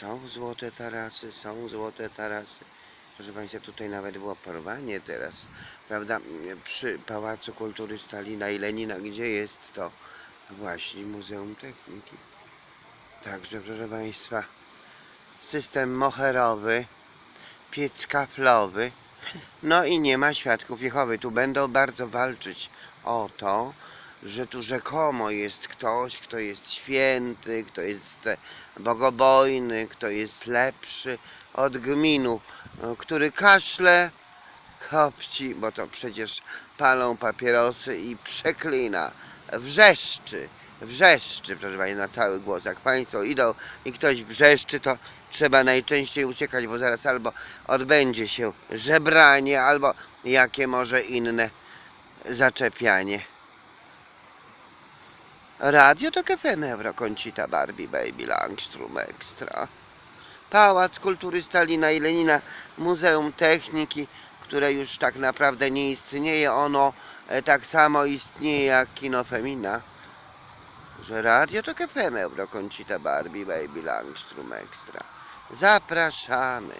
Są złote tarasy, są złote tarasy. Proszę Państwa, tutaj nawet było porwanie teraz, prawda, przy Pałacu Kultury Stalina i Lenina, gdzie jest to właśnie Muzeum Techniki. Także, proszę Państwa, system moherowy, piec kaflowy, no i nie ma świadków Jehowy. Tu będą bardzo walczyć o to, że tu rzekomo jest ktoś, kto jest święty, kto jest e, bogobojny, kto jest lepszy od gminu, e, który kaszle, kopci, bo to przecież palą papierosy i przeklina, wrzeszczy, wrzeszczy, proszę Państwa, na cały głos. Jak Państwo idą i ktoś wrzeszczy, to trzeba najczęściej uciekać, bo zaraz albo odbędzie się żebranie, albo jakie może inne zaczepianie. Radio to FM Euro Concita Barbie Baby Langstrom Extra. Pałac Kultury Stalina i Lenina, Muzeum Techniki, które już tak naprawdę nie istnieje. Ono e, tak samo istnieje jak kino Femina. Że radio to FM Euro Concita Barbie Baby Langstrom Extra. Zapraszamy.